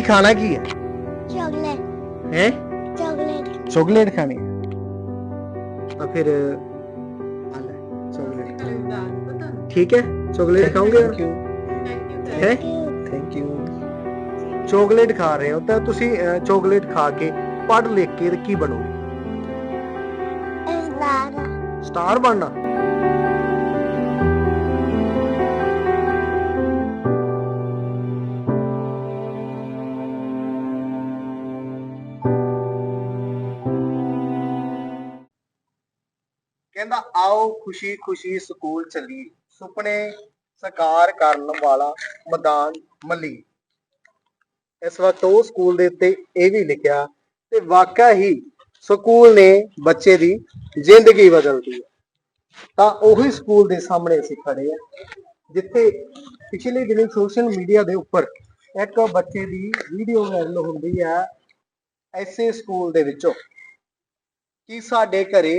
ਕੀ ਖਾਣਾ ਕੀ ਹੈ? chocolate ਹੈ? chocolate ਚਾਕਲੇਟ ਖਾਣੀ ਹੈ? ਤਾਂ ਫਿਰ ਆ ਲੈ ਚਾਕਲੇਟ। ਠੀਕ ਹੈ? ਚਾਕਲੇਟ ਖਾਓਗੇ? ਹੈ? ਥੈਂਕ ਯੂ ਚਾਕਲੇਟ ਖਾ ਰਹੇ ਹੋ ਤਾਂ ਤੁਸੀਂ ਚਾਕਲੇਟ ਖਾ ਕੇ ਪੜ੍ਹ ਲਿਖ ਕੇ ਤੇ ਕੀ ਬਣੋਗੇ? ਸਟਾਰ ਬਣਨਾ? ਕਹਿੰਦਾ, ਆਓ ਖੁਸ਼ੀ ਖੁਸ਼ੀ ਸਕੂਲ ਚੱਲੀ ਸੁਪਨੇ ਸਾਕਾਰ ਕਰਨ ਵਾਲਾ ਮੈਦਾਨ ਮੱਲੀ। ਇਸ ਵਕਤ ਉਹ ਸਕੂਲ ਦੇ ਉੱਤੇ ਇਹ ਵੀ ਲਿਖਿਆ, ਤੇ ਵਾਕਿਆ ਹੀ ਸਕੂਲ ਨੇ ਬੱਚੇ ਦੀ ਜ਼ਿੰਦਗੀ ਬਦਲਦੀ ਹੈ। ਤਾਂ ਉਹੀ ਸਕੂਲ ਦੇ ਸਾਹਮਣੇ ਅਸੀਂ ਖੜੇ ਆ ਜਿੱਥੇ ਪਿਛਲੇ ਦਿਨੀ ਸੋਸ਼ਲ ਮੀਡੀਆ ਦੇ ਉੱਪਰ ਇੱਕ ਬੱਚੇ ਦੀ ਵੀਡੀਓ ਵਾਇਰਲ ਹੁੰਦੀ ਹੈ ਐਸੇ ਸਕੂਲ ਦੇ ਵਿੱਚੋਂ। ਕਿ ਸਾਡੇ ਘਰੇ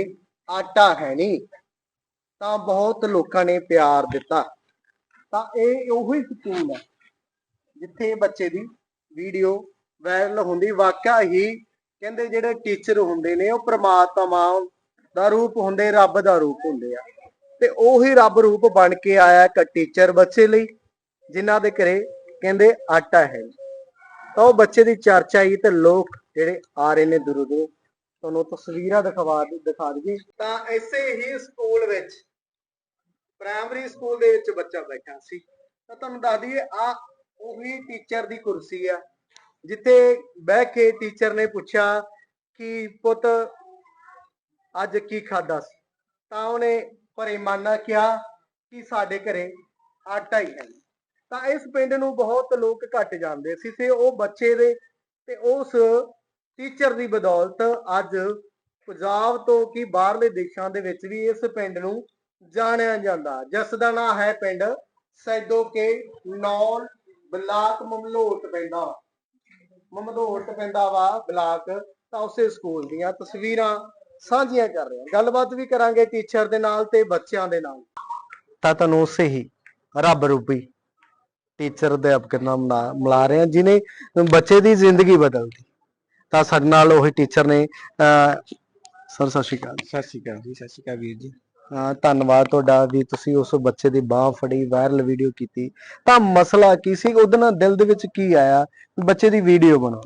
ਆਟਾ ਹੈ ਨਹੀਂ, ਤਾਂ ਬਹੁਤ ਲੋਕਾਂ ਨੇ ਪਿਆਰ ਦਿੱਤਾ। ਤਾਂ ਇਹ ਉਹੀ ਸਕੂਲ ਹੈ, ਜਿੱਥੇ ਬੱਚੇ ਦੀ ਵੀਡੀਓ ਵਾਇਰਲ ਹੁੰਦੀ। ਵਾਕਿਆ ਹੀ ਕਹਿੰਦੇ ਜਿਹੜੇ ਟੀਚਰ ਹੁੰਦੇ ਨੇ, ਉਹ ਪ੍ਰਮਾਤਮਾ ਦਾ ਰੂਪ ਹੁੰਦੇ, ਰੱਬ ਦਾ ਰੂਪ ਹੁੰਦੇ ਆ। ਤੇ ਉਹੀ ਰੱਬ ਰੂਪ ਬਣ ਕੇ ਆਇਆ ਇੱਕ ਟੀਚਰ ਬੱਚੇ ਲਈ, ਜਿਨ੍ਹਾਂ ਦੇ ਘਰੇ ਕਹਿੰਦੇ ਆਟਾ ਹੈ ਨੀ। ਤਾਂ ਉਹ ਬੱਚੇ ਦੀ ਚਰਚਾ ਹੀ ਤੇ ਲੋਕ ਜਿਹੜੇ ਆ ਰਹੇ ਨੇ ਦੂਰੋਂ ਦੂਰੋਂ ਤੁਹਾਨੂੰ ਤਸਵੀਰਾਂ ਦਿਖਵਾ ਦਿਖਾ ਦਈਏ। ਤਾਂ ਐਸੇ ਹੀ ਸਕੂਲ ਵਿੱਚ ਪ੍ਰਾਇਮਰੀ ਸਕੂਲ ਦੇ ਵਿੱਚ ਬੱਚਾ ਬੈਠਾ ਸੀ। ਤਾਂ ਤੁਹਾਨੂੰ ਦੱਸ ਦਈਏ, ਆ ਉਹੀ ਟੀਚਰ ਦੀ ਕੁਰਸੀ ਆ, ਜਿੱਥੇ ਬਹਿ ਕੇ ਟੀਚਰ ਨੇ ਪੁੱਛਿਆ ਕਿ ਪੁੱਤ, ਅੱਜ ਕੀ ਖਾਦਾ ਸੀ? ਤਾਂ ਉਹਨੇ ਪਰੇਮਾਨਾ ਕਿਹਾ ਕਿ ਸਾਡੇ ਘਰੇ ਆਟਾ ਹੀ ਹੈ। ਤਾਂ ਇਸ ਪਿੰਡ ਨੂੰ ਬਹੁਤ ਲੋਕ ਘੱਟ ਜਾਂਦੇ ਸੀ ਤੇ ਉਹ ਬੱਚੇ ਦੇ ਤੇ ਉਸ ਟੀਚਰ ਦੀ ਬਦੌਲਤ ਅੱਜ ਪੰਜਾਬ ਤੋਂ ਕੀ ਬਾਹਰਲੇ ਦੇਸ਼ਾਂ ਦੇ ਵਿੱਚ ਵੀ ਇਸ ਪਿੰਡ ਨੂੰ ਜਾਣਿਆ ਜਾਂਦਾ। ਜਿਸ ਦਾ ਨਾਂ ਹੈ ਪਿੰਡ ਸੈਦੋ ਕੇ ਨੌਲ ਬਲਾਕ ਮਮਲੋਟ ਪੈਂਦਾ। ਵਾ। ਪੈਂਦਾ ਵਾ ਬਲਾਕ ਤਾਂ ਉਸੇ ਸਕੂਲ ਦੀਆਂ ਤਸਵੀਰਾਂ ਸਾਂਝੀਆਂ ਕਰ ਰਹੇ। ਹਾਂ ਗੱਲਬਾਤ ਵੀ ਕਰਾਂਗੇ ਟੀਚਰ ਦੇ ਨਾਲ ਤੇ ਬੱਚਿਆਂ ਦੇ ਨਾਲ। ਤਾਂ ਤੁਹਾਨੂੰ ਉਸੇ ਹੀ ਰੱਬ ਰੂਪੀ ਟੀਚਰ ਅਧਿਆਪਕ ਨਾਲ ਮਿਲਾ- ਮਿਲਾ ਰਹੇ ਹਾਂ, ਜਿਨੇ ਬੱਚੇ ਦੀ ਜ਼ਿੰਦਗੀ ਬਦਲਦੀ ਤਾਂ ਸਾਡੇ ਨਾਲ ਉਹੀ ਟੀਚਰ ਨੇ ਸਰ ਸਤਿ ਸ਼੍ਰੀ ਅਕਾਲ। ਸਤਿ ਸ਼੍ਰੀ ਅਕਾਲ ਜੀ ਸਤਿ ਸ਼੍ਰੀ ਅਕਾਲ ਵੀਰ ਜੀ। ਧੰਨਵਾਦ ਤੁਹਾਡਾ ਵੀ ਤੁਸੀਂ ਉਸ ਬੱਚੇ ਦੀ ਬਾਹ ਫੜੀ ਵਾਇਰਲ ਵੀਡੀਓ ਕੀਤੀ। ਤਾਂ ਮਸਲਾ ਕੀ ਸੀ? ਉਹਦੇ ਨਾਲ ਦਿਲ ਦੇ ਵਿੱਚ ਕੀ ਆਇਆ? ਬੱਚੇ ਦੀ ਵੀਡੀਓ ਬਣਾਓ।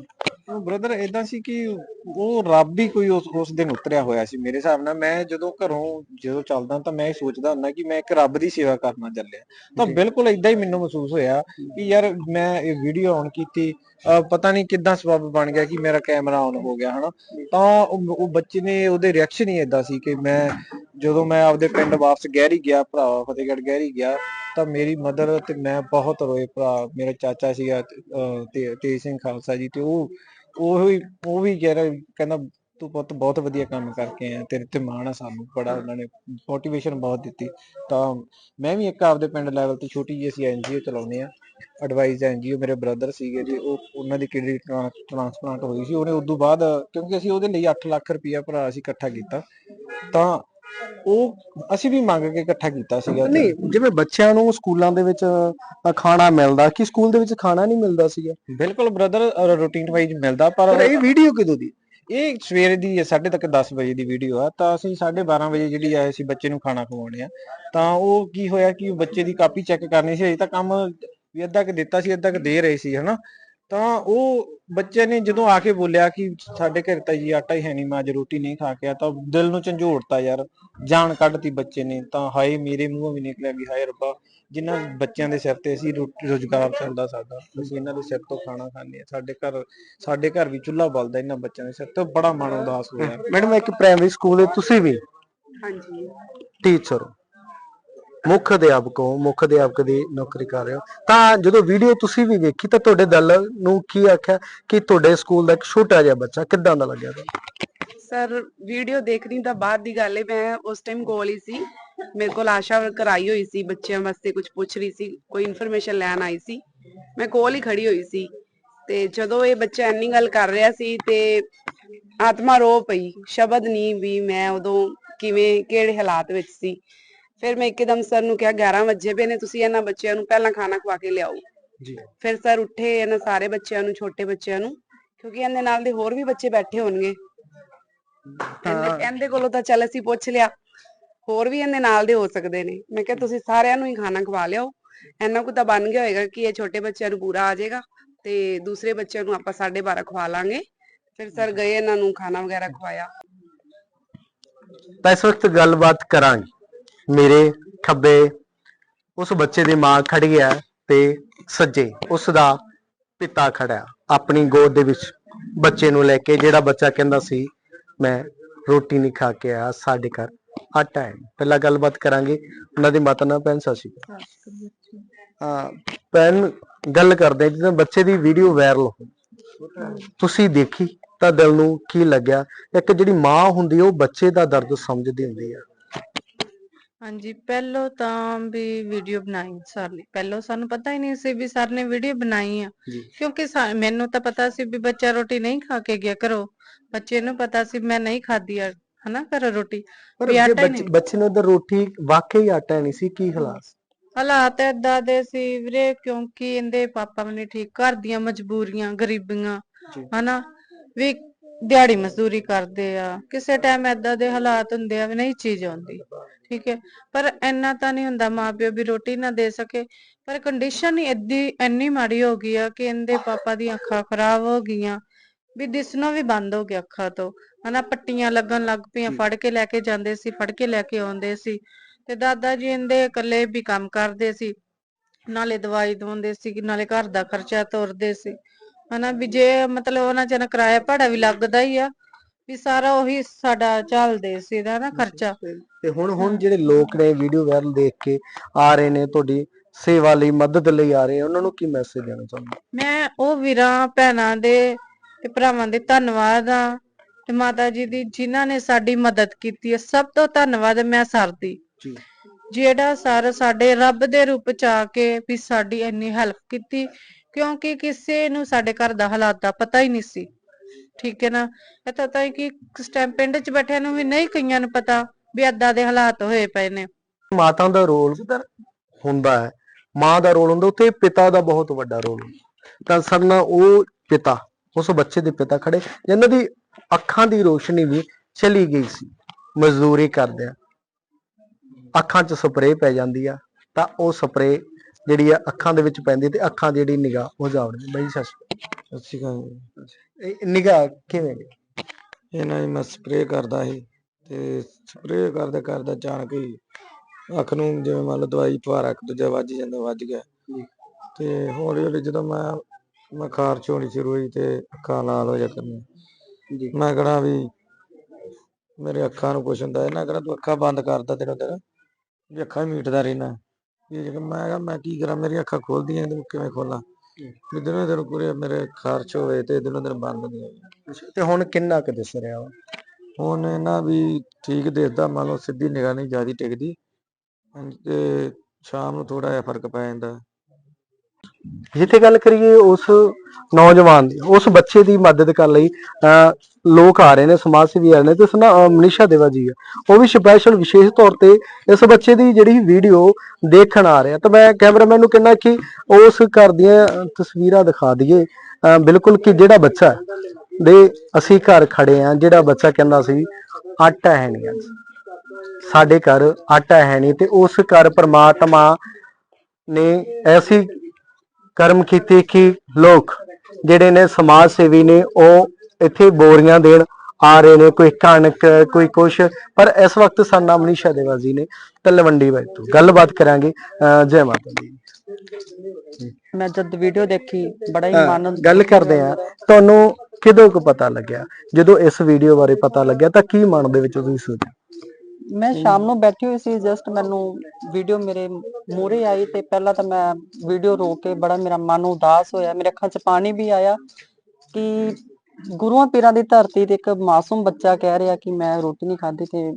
ਉਹ ਬ੍ਰਦਰ ਇਦਾਂ ਸੀ ਕਿ ਉਹ ਰੱਬ ਹੀ ਕੋਈ ਉਸ ਉਸ ਦਿਨ ਉਤਰਿਆ ਹੋਇਆ ਸੀ। ਮੇਰੇ ਹਿਸਾਬ ਨਾਲ ਮੈਂ ਜਦੋਂ ਘਰੋਂ ਜਦੋਂ ਚੱਲਦਾ ਤਾਂ ਮੈਂ ਇਹ ਸੋਚਦਾ ਹੁੰਦਾ ਕਿ ਮੈਂ ਇੱਕ ਰੱਬ ਦੀ ਸੇਵਾ ਕਰਨਾ ਚੱਲਿਆ। ਤਾਂ। ਬਿਲਕੁਲ ਇਦਾਂ ਹੀ ਮੈਨੂੰ ਮਹਿਸੂਸ ਹੋਇਆ ਕਿ ਯਾਰ ਮੈਂ ਇਹ ਵੀਡੀਓ ਆਨ ਕੀਤੀ ਪਤਾ ਨਹੀਂ ਕਿੱਦਾਂ ਸਬਬ ਬਣ ਗਿਆ ਕਿ ਮੇਰਾ ਕੈਮਰਾ ਆਨ ਹੋ ਗਿਆ ਹਨਾ? ਤਾਂ ਉਹ ਬੱਚੇ ਨੇ ਉਹਦੇ ਰਿਐਕਸ਼ਨ ਹੀ ਇਦਾਂ ਸੀ ਕਿ ਮੈਂ ਜਦੋਂ ਮੈਂ ਆਪਦੇ ਪਿੰਡ ਵਾਪਸ ਗਹਿਰੀ ਗਿਆ ਭਰਾ ਫਤਿਹਗੜ੍ਹ ਗਹਿਰੀ ਗਿਆ ਤਾਂ ਮੇਰੀ ਮਦਰ ਤੇ ਮੈਂ ਬਹੁਤ ਰੋਏ ਭਰਾ। ਮੇਰਾ ਚਾਚਾ ਸੀਗਾ ਤੇਜ ਸਿੰਘ ਖਾਲਸਾ ਜੀ ਤੇ ਉਹ ਉਹ ਵੀ ਉਹ ਵੀ ਕਹਿ ਰਿਹਾ ਕਹਿੰਦਾ ਤੂੰ ਪੁੱਤ ਬਹੁਤ ਵਧੀਆ ਕੰਮ ਕਰਕੇ ਆਇਆ, ਤੇਰੇ ਤੇ ਮਾਣ ਆ ਸਾਨੂੰ, ਬੜਾ ਉਹਨਾਂ ਨੇ ਮੋਟੀਵੇਸ਼ਨ ਬਹੁਤ ਦਿੱਤੀ। ਤਾਂ ਮੈਂ ਵੀ ਇੱਕ ਆਪਦੇ ਪਿੰਡ ਲੈਵਲ ਤੇ ਛੋਟੀ ਜਿਹੀ ਅਸੀਂ ਐਨਜੀਓ ਚਲਾਉਂਦੇ ਆ ਐਡਵਾਈਜ਼ ਐਨਜੀਓ ਮੇਰੇ ਬ੍ਰਦਰ ਸੀਗੇ ਤੇ ਉਹ ਉਹਨਾਂ ਦੀ ਕਿਡਨੀ ਟ੍ਰਾਂਸਪਲਾਂਟ ਹੋਈ ਸੀ, ਉਹਨੇ ਉਦੋਂ ਬਾਅਦ ਕਿਉਂਕਿ ਅਸੀਂ ਉਹਦੇ ਲਈ 8 ਲੱਖ ਰੁਪਇਆ ਭਰਾ ਅਸੀਂ ਇਕੱਠਾ ਕੀਤਾ, ਤਾਂ ਉਹ ਅਸੀਂ ਵੀ ਮੰਗ ਕੇ ਇਕੱਠਾ ਕੀਤਾ ਸੀਗਾ ਤੇ- ਨਹੀਂ ਜਿਵੇਂ ਬੱਚਿਆਂ ਨੂੰ ਸਕੂਲਾਂ ਦੇ ਵਿੱਚ ਅ, ਖਾਣਾ ਮਿਲਦਾ ਕਿ ਸਕੂਲ ਦੇ ਵਿੱਚ ਖਾਣਾ ਨਹੀਂ ਮਿਲਦਾ ਸੀਗਾ। ਬਿਲਕੁਲ ਬ੍ਰਦਰ ਰੂਟੀਨ ਵਾਈਜ਼ ਮਿਲਦਾ ਪਰ ਪਰ ਇਹ ਵੀਡੀਓ ਕਿਦੋਂ ਦੀ? ਇਹ ਸਵੇਰੇ ਦੀ ਹੈ, ਸਾਢੇ ਤੱਕ 10 ਵਜੇ ਦੀ ਵੀਡੀਓ ਆ ਤਾਂ ਅਸੀਂ 12:30 ਵਜੇ ਜਿਹੜੀ ਆਏ ਸੀ ਬੱਚੇ ਨੂੰ ਖਾਣਾ ਖਵਾਉਣੇ ਆ। ਤਾਂ ਉਹ ਕੀ ਹੋਇਆ ਕਿ ਬੱਚੇ ਦੀ ਕਾਪੀ ਚੈੱਕ ਕਰਨੀ ਸੀ ਅਜੇ ਤਾਂ ਕੰਮ ਵੀ ਅੱਧਾ ਕਿ ਦਿੱਤਾ ਸੀ ਅੱਧਾ ਕਿ ਦੇ ਰਹੇ ਸੀ ਹਨਾ? ਤਾਂ ਉਹ ਬੱਚੇ ਨੇ ਜਦੋਂ ਆ ਕੇ ਬੋਲਿਆ ਕਿ ਸਾਡੇ ਘਰ ਤਾਂ ਜੀ ਆਟਾ ਹੀ ਹੈ ਨਹੀਂ ਮੈਂ ਅੱਜ ਰੋਟੀ ਨਹੀਂ ਖਾ ਕੇ ਆ ਤਾਂ ਦਿਲ ਨੂੰ ਝੰਜੋੜਤਾ ਯਾਰ ਜਾਨ ਕੱਢਤੀ ਬੱਚੇ ਨੇ ਤਾਂ ਹਾਏ ਮੇਰੇ ਮੂੰਹੋਂ ਵੀ ਨਿਕਲਿਆ ਵੀ ਹਾਏ ਰੱਬਾ ਜਿਨ੍ਹਾਂ ਬੱਚਿਆਂ ਦੇ ਸਿਰ ਤੇ ਅਸੀਂ ਰੋਟੀ ਰੋਜ਼ਗਾਰ ਚੱਲਦਾ ਸਾਡਾ ਅਸੀਂ ਇਹਨਾਂ ਦੇ ਸਿਰ ਤੋਂ ਖਾਣਾ ਖਾਂਦੇ ਆ ਸਾਡੇ ਘਰ ਸਾਡੇ ਘਰ ਵੀ ਚੁੱਲ੍ਹਾ ਬਲਦਾ ਇਹਨਾਂ ਬੱਚਿਆਂ ਦੇ ਸਿਰ ਤੇ ਬੜਾ ਮਨ ਉਦਾਸ ਹੋਇਆ ਮੈਡਮ ਇੱਕ ਪ੍ਰਾਇਮਰੀ ਸਕੂਲ ਹੈ ਤੁਸੀਂ ਵੀ? ਹਾਂਜੀ। ਟੀਚਰ ਹੋ ਮੁੱਖ ਅਧਿਆਪਕ ਹੋ, ਮੁੱਖ ਅਧਿਆਪਕ ਦੀ ਨੌਕਰੀ ਕਰ ਰਹੇ ਹੋ। ਤਾਂ ਜਦੋਂ ਵੀਡੀਓ ਤੁਸੀਂ ਵੀ ਵੇਖੀ ਤਾਂ ਤੁਹਾਡੇ ਦਿਲ ਨੂੰ ਕੀ ਆਖਿਆ ਕਿ ਤੁਹਾਡੇ ਸਕੂਲ ਦਾ ਇੱਕ ਛੋਟਾ ਜਿਹਾ ਬੱਚਾ ਕਿੱਦਾਂ ਦਾ ਲੱਗਿਆ? ਸਰ ਵੀਡੀਓ ਦੇਖਣੀ ਤਾਂ ਬਾਅਦ ਦੀ ਗੱਲ ਹੈ ਮੈਂ ਉਸ ਟਾਈਮ ਕੋਲ ਹੀ ਸੀ। ਮੇਰੇ ਕੋਲ ਆਸ਼ਾ ਵਰਕਰ ਆਈ ਹੋਈ ਸੀ, ਬੱਚਿਆਂ ਵਾਸਤੇ ਕੁਝ ਪੁੱਛ ਰਹੀ ਸੀ, ਕੋਈ ਇਨਫੋਰਮੇਸ਼ਨ ਲੈਣ ਆਈ ਸੀ। ਮੈਂ ਕੋਲ ਹੀ ਖੜੀ ਹੋਈ ਸੀ। ਤੇ ਜਦੋਂ ਇਹ ਬੱਚਾ ਇੰਨੀ ਗੱਲ ਕਰ ਰਿਹਾ ਸੀ ਤੇ ਆਤਮਾ ਰੋ ਪਈ, ਸ਼ਬਦ ਨਹੀਂ ਵੀ ਮੈਂ ਉਦੋਂ ਕਿਵੇਂ, ਕਿਹੜੇ ਹਾਲਾਤ ਵਿੱਚ ਸੀ। ਫਿਰ ਮੈਂ ਇੱਕਦਮ ਸਰ ਨੂੰ ਕਿਹਾ 11 ਵਜੇ ਪਏ ਨੇ ਤੁਸੀਂ ਇਹਨਾਂ ਬੱਚਿਆਂ ਨੂੰ ਪਹਿਲਾਂ ਖਾਣਾ ਖਵਾ ਕੇ ਲਿਆਓ। ਜੀ। ਫਿਰ ਸਰ ਉੱਠੇ ਇਹਨਾਂ ਸਾਰੇ ਬੱਚਿਆਂ ਨੂੰ ਛੋਟੇ ਬੱਚਿਆਂ ਨੂੰ ਕਿਉਂਕਿ ਇਹਦੇ ਨਾਲ ਦੇ ਹੋਰ ਵੀ ਬੱਚੇ ਬੈਠੇ ਹੋਣਗੇ। ਇਹਦੇ ਇਹਦੇ ਕੋਲੋਂ ਤਾਂ ਚੱਲ ਅਸੀਂ ਪੁੱਛ ਲਿਆ ਹੋਰ ਵੀ ਇਹਦੇ ਨਾਲ ਦੇ ਹੋ ਸਕਦੇ ਨੇ। ਮੈਂ ਕਿਹਾ ਤੁਸੀਂ ਸਾਰਿਆਂ ਨੂੰ ਹੀ ਖਾਣਾ ਖਵਾ ਲਿਓ ਇਹਨਾਂ ਕੋ ਤਾਂ ਬਣ ਗਿਆ ਹੋਏਗਾ ਕਿ ਇਹ ਛੋਟੇ ਬੱਚਿਆਂ ਨੂੰ ਪੂਰਾ ਆ ਜਾਏਗਾ ਤੇ ਦੂਸਰੇ ਬੱਚਿਆਂ ਨੂੰ ਆਪਾਂ 12:30 ਖਵਾ ਲਾਂਗੇ। ਫਿਰ ਸਰ ਗਏ ਇਹਨਾਂ ਨੂੰ ਖਾਣਾ ਵਗੈਰਾ ਖਵਾਇਆ। ਤਾਂ ਇਸ ਵਕਤ ਗੱਲਬਾਤ ਕਰਾਂਗੇ। ਮੇਰੇ ਖੱਬੇ ਉਸ ਬੱਚੇ ਦੀ ਮਾਂ ਖੜੀ ਹੈ ਤੇ ਸੱਜੇ ਉਸ ਦਾ ਪਿਤਾ ਖੜਾ ਆਪਣੀ ਗੋਦ ਦੇ ਵਿੱਚ ਬੱਚੇ ਨੂੰ ਲੈ ਕੇ ਜਿਹੜਾ ਬੱਚਾ ਕਹਿੰਦਾ ਸੀ, ਮੈਂ ਰੋਟੀ ਨਹੀਂ ਖਾ ਕੇ ਆਇਆ, ਸਾਡੇ ਘਰ ਆਟਾ ਹੈ। ਪਹਿਲਾਂ ਗੱਲਬਾਤ ਕਰਾਂਗੇ। ਉਹਨਾਂ ਦੀ ਮਾਤਾ ਨਾਲ ਭੈਣ ਸਾਸੀ ਹਾਂ, ਭੈਣ, ਗੱਲ ਕਰਦੇ ਹਾਂ, ਜਦੋਂ ਬੱਚੇ ਦੀ ਵੀਡੀਓ ਵਾਇਰਲ ਹੋ ਤੁਸੀਂ ਦੇਖੀ ਤਾਂ ਦਿਲ ਨੂੰ ਕੀ ਲੱਗਿਆ? ਇੱਕ ਜਿਹੜੀ ਮਾਂ ਹੁੰਦੀ ਉਹ ਬੱਚੇ ਦਾ ਦਰਦ ਸਮਝਦੀ ਹੁੰਦੀ ਹੈ ਹਾਂਜੀ ਪਹਿਲੋਂ ਤਾਂ ਵੀ ਵੀਡੀਓ ਬਣਾਈ ਸਰ ਨੇ ਪਹਿਲੋਂ ਸਾਨੂੰ ਪਤਾ ਹੀ ਨਹੀਂ ਸੀ ਵੀ ਸਰ ਨੇ ਵੀਡੀਓ ਬਣਾਈ ਆ। ਜੀ। ਕਿਉਂਕਿ ਸਾ- ਮੈਨੂੰ ਤਾਂ ਪਤਾ ਸੀ ਵੀ ਬੱਚਾ ਰੋਟੀ ਨਹੀਂ ਖਾ ਕੇ ਗਿਆ ਘਰੋਂ। ਬੱਚੇ ਨੂੰ ਪਤਾ ਸੀ ਮੈਂ ਨਹੀਂ ਖਾਧੀ ਆ ਹਨਾ ਘਰੋਂ ਰੋਟੀ। ਪਰ ਵੀ ਜੇ ਆਟਾ ਹੀ ਬੱਚੇ ਨਹੀਂ। ਬੱਚੇ ਨੂੰ ਉਧਰ ਰੋਟੀ ਵਾਕਈ ਆਟਾ ਨਹੀਂ ਸੀ ਕੀ ਹਾਲਾਤ? ਸੀ? ਹਾਲਾਤ ਏਦਾਂ ਦੇ ਸੀ ਵੀਰੇ ਕਿਉਂਕਿ ਇਹਦੇ ਪਾਪਾ ਵੀ ਨਹੀਂ ਠੀਕ ਘਰ ਦੀਆਂ ਮਜਬੂਰੀਆਂ ਗਰੀਬੀਆਂ ਜੀ। ਹਨਾ। ਵੀ ਦਿਹਾੜੀ ਮਜ਼ਦੂਰੀ ਕਰਦੇ ਆ ਕਿਸੇ ਟਾਈਮ ਏਦਾਂ ਦੇ ਹਾਲਾਤ ਹੁੰਦੇ ਆ ਵੀ ਨਹੀਂ ਚੀਜ਼ ਆਉਂਦੀ ਠੀਕ ਹੈ ਪਰ ਇੰਨਾ ਤਾਂ ਨਹੀਂ ਹੁੰਦਾ ਮਾਪਿਓ ਵੀ ਰੋਟੀ ਨਾ ਦੇ ਸਕੇ ਪਰ ਕੰਡੀਸ਼ਨ ਹੀ ਏਦੀ ਇੰਨੀ ਮਾੜੀ ਹੋ ਗਈ ਆ ਕਿ ਇਹਦੇ ਪਾਪਾ ਦੀਆਂ ਅੱਖਾਂ ਖਰਾਬ ਹੋ ਗਈਆਂ ਵੀ ਦਿਸਣੋਂ ਵੀ ਬੰਦ ਹੋ ਗਿਆ ਅੱਖਾਂ ਤੋਂ ਹਨਾ ਪੱਟੀਆਂ ਲੱਗਣ ਲੱਗ ਪਈਆਂ ਫੜ ਕੇ ਲੈ ਕੇ ਜਾਂਦੇ ਸੀ ਫੜ ਕੇ ਲੈ ਕੇ ਆਉਂਦੇ ਸੀ ਤੇ ਦਾਦਾ ਜੀ ਇਹਦੇ ਇਕੱਲੇ ਵੀ ਕੰਮ ਕਰਦੇ ਸੀ ਨਾਲੇ ਦਵਾਈ ਦਵਾਉਂਦੇ ਸੀ ਨਾਲੇ ਘਰ ਦਾ ਖਰਚਾ ਤੋਰਦੇ ਸੀ ਹਨਾ ਵੀ ਜੇ ਮਤਲਬ ਉਹਨਾਂ ਚ ਨਾ ਕਿਰਾਇਆ ਭਾੜਾ ਵੀ ਲੱਗਦਾ ਹੀ ਆ ਵੀ ਸਾਰਾ ਉਹੀ ਸਾਡਾ ਚੱਲਦੇ ਸੀ ਦਾ ਨਾ ਖਰਚਾ। ਤੇ ਹੁਣ ਹੁਣ ਜਿਹੜੇ ਲੋਕ ਨੇ ਵੀਡੀਓ ਵਾਇਰਲ ਦੇਖ ਕੇ ਆ ਰਹੇ ਨੇ ਤੁਹਾਡੀ ਸੇਵਾ ਲਈ ਮਦਦ ਲਈ ਆ ਰਹੇ ਉਹਨਾਂ ਨੂੰ ਕੀ ਮੈਸੇਜ ਦੇਣਾ ਚਾਹੁੰਦੇ ਮੈਂ ਉਹ ਵੀਰਾਂ ਭੈਣਾਂ ਦੇ ਤੇ ਭਰਾਵਾਂ ਦੇ ਧੰਨਵਾਦ ਆ ਤੇ ਮਾਤਾ ਜੀ ਦੀ ਜਿਨ੍ਹਾਂ ਨੇ ਸਾਡੀ ਮਦਦ ਕੀਤੀ ਹੈ ਸਭ ਤੋਂ ਧੰਨਵਾਦ ਮੈਂ ਸਰ ਦੀ। ਜੀ। ਜਿਹੜਾ ਸਰ ਸਾਡੇ ਰੱਬ ਦੇ ਰੂਪ ਚ ਆ ਕੇ ਵੀ ਸਾਡੀ ਇੰਨੀ ਹੈਲਪ ਕੀਤੀ, ਕਿਉਂਕਿ ਕਿਸੇ ਨੂੰ ਸਾਡੇ ਘਰ ਦਾ ਹਾਲਾਤ ਦਾ ਪਤਾ ਹੀ ਨਹੀਂ ਸੀ। ਠੀਕ ਹੈ ਨਾ? ਇੱਥੇ ਤਾਂ ਕਿ ਇਸ ਪਿੰਡ ਚ ਬੈਠਿਆਂ ਨੂੰ ਵੀ ਨਹੀਂ ਕਈਆਂ ਨੂੰ ਪਤਾ ਵੀ ਏਦਾਂ ਦੇ ਹਾਲਾਤ ਹੋਏ ਪਏ ਨੇ। ਮਾਤਾ ਦਾ ਰੋਲ ਹੁੰਦਾ ਹੈ। ਮਾਂ ਦਾ ਰੋਲ ਹੁੰਦਾ, ਉੱਥੇ ਪਿਤਾ ਦਾ ਬਹੁਤ ਵੱਡਾ ਰੋਲ ਹੁੰਦਾ। ਤਾਂ ਸਰਨਾ ਉਹ ਪਿਤਾ, ਉਸ ਬੱਚੇ ਦੇ ਪਿਤਾ ਖੜੇ, ਜਿਨ੍ਹਾਂ ਦੀ ਅੱਖਾਂ ਦੀ ਰੋਸ਼ਨੀ ਵੀ ਚਲੀ ਗਈ ਸੀ। ਮਜ਼ਦੂਰੀ ਕਰਦੇ ਆ। ਅੱਖਾਂ 'ਚ ਸਪਰੇਅ ਪੈ ਜਾਂਦੀ ਆ ਤਾਂ ਉਹ ਸਪਰੇਅ ਜਿਹੜੀ ਆ ਅੱਖਾਂ ਦੇ ਵਿੱਚ ਪੈਂਦੀ ਤੇ ਅੱਖਾਂ ਦੀ ਜਿਹੜੀ ਨਿਗਾਹ ਉਹ ਜਾਵੜਦੀ ਬਈ ਸੱਚ ਸੱਚੀ ਗੱਲ ਇਹ ਨਿਗਾਹ ਕਿਵੇਂ? ਇਹਨਾਂ ਦੀ ਮੈਂ ਸਪਰੇਅ ਕਰਦਾ ਸੀ ਤੇ ਸਪਰੇਅ ਕਰਦੇ ਕਰਦੇ ਅਚਾਨਕ ਹੀ ਅੱਖ ਨੂੰ ਜਿਵੇਂ ਮੰਨ ਲਓ ਦਵਾਈ ਫੁਹਾਰਾ ਇੱਕ ਦੂਜਾ ਵੱਜ ਜਾਂਦਾ ਵੱਜ ਗਿਆ। ਤੇ ਹੌਲੀ ਹੌਲੀ ਜਦੋਂ ਮੈਂ ਮੈਂ ਖਾਰਸ਼ ਹੋਣੀ ਸ਼ੁਰੂ ਹੋਈ ਤੇ ਅੱਖਾਂ ਲਾਲ ਹੋ ਜਾ ਕਰਨੀਆਂ। ਜੀ। ਮੈਂ ਕਹਣਾ ਵੀ ਮੇਰੇ ਅੱਖਾਂ ਨੂੰ ਕੁਛ ਹੁੰਦਾ ਇਹਨਾਂ ਕਹਣਾ ਤੂੰ ਅੱਖਾਂ ਬੰਦ ਕਰਦਾ ਦਿਨੋਂ ਦਿਨ ਵੀ ਅੱਖਾਂ ਹੀ ਮੀਟਦਾ ਰਹਿਣਾ ਇਹ ਜਿਹੜਾ ਮੈਂ ਕਿਹਾ ਮੈਂ ਕੀ ਕਰਾਂ? ਮੇਰੀਆਂ ਅੱਖਾਂ ਖੋਲਦੀਆਂ ਤੇ ਕਿਵੇਂ ਖੋਲਾਂ? ਵੀ ਦਿਨੋਂ ਦਿਨ ਪੂਰੇ ਮੇਰੇ ਖਾਰਸ਼ ਹੋਏ ਤੇ ਦਿਨੋਂ ਦਿਨ ਬੰਦ ਨਹੀਂ ਹੋਈ ਤੇ ਹੁਣ ਕਿੰਨਾ ਕੁ ਦਿਸ ਰਿਹਾ ਵਾ? ਹੁਣ ਇਹਨਾਂ ਵੀ ਠੀਕ ਦੇਖਦਾ ਮੰਨ ਲਓ ਸਿੱਧੀ ਨਿਗਾਹ ਨਹੀਂ ਜ਼ਿਆਦਾ ਟਿਕਦੀ। ਤੇ ਸ਼ਾਮ ਨੂੰ ਥੋੜਾ ਜਿਹਾ ਫ਼ਰਕ ਪੈ ਜਾਂਦਾ। ਜਿੱਥੇ ਗੱਲ ਕਰੀਏ ਉਸ ਨੌਜਵਾਨ ਦੀ ਉਸ ਬੱਚੇ ਦੀ ਮਦਦ ਕਰਨ ਲਈ ਅਹ, ਲੋਕ ਆ ਰਹੇ ਨੇ ਸਮਾਜ ਸੇਵੀ ਆ ਰਹੇ ਨੇ ਤੇ ਸੁਣਾ ਮਨੀਸ਼ਾ ਦੇਵਾ ਜੀ ਆ। ਉਹ ਵੀ ਸਪੈਸ਼ਲ ਵਿਸ਼ੇਸ਼ ਤੌਰ ਤੇ ਇਸ ਬੱਚੇ ਦੀ ਜਿਹੜੀ ਵੀਡੀਓ ਦੇਖਣ ਆ ਰਹੇ ਤਾਂ ਮੈਂ ਕੈਮਰਾਮੈਨ ਨੂੰ ਕਹਿੰਦਾ ਕਿ ਉਸ ਘਰ ਦੀਆਂ ਤਸਵੀਰਾਂ ਦਿਖਾ ਦਈਏ। ਅਹ, ਬਿਲਕੁਲ ਕਿ ਜਿਹੜਾ ਬੱਚਾ ਦੇ ਅਸੀਂ ਘਰ ਖੜੇ ਆ ਜਿਹੜਾ ਬੱਚਾ ਕਹਿੰਦਾ ਸੀ ਆਟਾ ਹੈ ਨਹੀਂ ਅੱਜ। ਸਾਡੇ ਘਰ ਆਟਾ ਹੈ ਨਹੀਂ ਤੇ ਉਸ ਘਰ ਪਰਮਾਤਮਾ ਨੇ ਐਸੀ ਕਰਮ ਕੀਤੇ ਕਿ ਲੋਕ ਜਿਹੜੇ ਨੇ ਸਮਾਜ ਸੇਵੀ ਨੇ ਉਹ ਇੱਥੇ ਬੋਰੀਆਂ ਦੇਣ ਆ ਰਹੇ ਨੇ ਕੋਈ ਕਣਕ ਕੋਈ ਕੁਛ। ਪਰ ਇਸ ਵਕਤ ਸਾਨਾ ਮਨੀਸ਼ਾ ਦੇਵਾ ਜੀ ਨੇ ਤਲਵੰਡੀ ਬਾਈ ਤੋਂ ਗੱਲਬਾਤ ਕਰਾਂਗੇ। ਜੈ ਮਾਤਾ ਦੀ। ਮੈਂ ਜਦ ਵੀਡੀਓ ਦੇਖੀ ਬੜਾ ਹੀ ਮਨ ਗੱਲ ਕਰਦੇ ਆ ਤੁਹਾਨੂੰ ਕਿਦੋਂ ਕੁ ਪਤਾ ਲੱਗਿਆ? ਜਦੋਂ ਇਸ ਵੀਡੀਓ ਬਾਰੇ ਪਤਾ ਲੱਗਿਆ ਤਾਂ ਕੀ ਮਨ ਦੇ ਵਿੱਚ ਤੁਸੀਂ ਸੋਚਿਆ? ਮੈਂ ਸ਼ਾਮ ਨੂੰ ਬੈਠੀ ਹੋਈ ਸੀ ਜਸਟ ਮੈਨੂੰ ਵੀਡੀਓ ਮੇਰੇ ਮੂਹਰੇ ਆਈ ਤੇ ਪਹਿਲਾਂ ਤਾਂ ਮੈਂ ਵੀਡੀਓ ਰੋਕ ਕੇ ਬੜਾ ਮੇਰਾ ਮਨ ਉਦਾਸ ਹੋਇਆ ਮੇਰੇ ਅੱਖਾਂ 'ਚ ਪਾਣੀ ਵੀ ਆਇਆ ਕਿ ਗੁਰੂਆਂ ਪੀਰਾਂ ਦੀ ਧਰਤੀ ਤੇ ਇੱਕ ਮਾਸੂਮ ਬੱਚਾ ਕਹਿ ਰਿਹਾ ਕਿ ਮੈਂ ਰੋਟੀ ਨਹੀਂ ਖਾਧੀ ਤੇ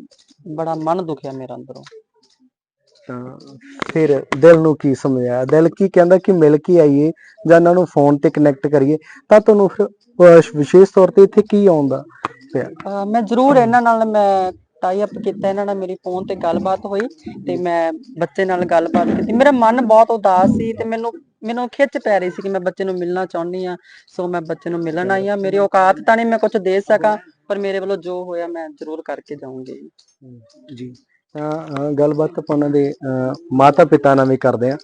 ਬੜਾ ਮਨ ਦੁਖਿਆ ਮੇਰਾ ਅੰਦਰੋਂ। ਤਾਂ ਫਿਰ ਦਿਲ ਨੂੰ ਕੀ ਸਮਝਾਇਆ? ਦਿਲ ਕੀ ਕਹਿੰਦਾ ਕਿ ਮਿਲ ਕੇ ਆਈਏ ਜਾਂ ਇਹਨਾਂ ਨੂੰ ਫੋਨ ਤੇ ਕਨੈਕਟ ਕਰੀਏ? ਤਾਂ ਤੁਹਾਨੂੰ ਫਿਰ ਵਿਸ਼ੇਸ਼ ਤੌਰ ਤੇ ਇੱਥੇ ਕੀ ਆਉਂਦਾ ਪਿਆ? ਮੈਂ ਜ਼ਰੂਰ ਇਹਨਾਂ ਨਾਲ ਮੈਂ ਟਾਈ ਅਪ ਕੀਤਾ ਇਹਨਾਂ ਨਾਲ ਮੇਰੀ ਫੋਨ ਤੇ ਗੱਲਬਾਤ ਹੋਈ ਤੇ ਮੈਂ ਬੱਚੇ ਨਾਲ ਗੱਲਬਾਤ ਕੀਤੀ। ਮੇਰਾ ਮਨ ਬਹੁਤ ਉਦਾਸ ਸੀ ਤੇ ਮੈਨੂੰ ਮੈਨੂੰ ਖਿੱਚ ਪੈ ਰਹੀ ਸੀ ਕਿ ਮੈਂ ਬੱਚੇ ਨੂੰ ਮਿਲਣਾ ਚਾਹੁੰਦੀ ਆ ਸੋ ਮੈਂ ਬੱਚੇ ਨੂੰ ਮਿਲਣ ਆਈ ਆ ਮੇਰੀ ਔਕਾਤ ਤਾਂ ਨਹੀਂ ਮੈਂ ਕੁਝ ਦੇ ਸਕਾਂ ਪਰ ਮੇਰੇ ਵੱਲੋਂ ਜੋ ਹੋਇਆ ਮੈਂ ਜ਼ਰੂਰ ਕਰਕੇ ਜਾਊਂਗੀ। ਜੀ ਤਾਂ ਅਹ, ਗੱਲਬਾਤ ਆਪਾਂ ਉਹਨਾਂ ਦੇ ਮਾਤਾ ਪਿਤਾ ਨਾਲ ਵੀ ਕਰਦੇ ਆ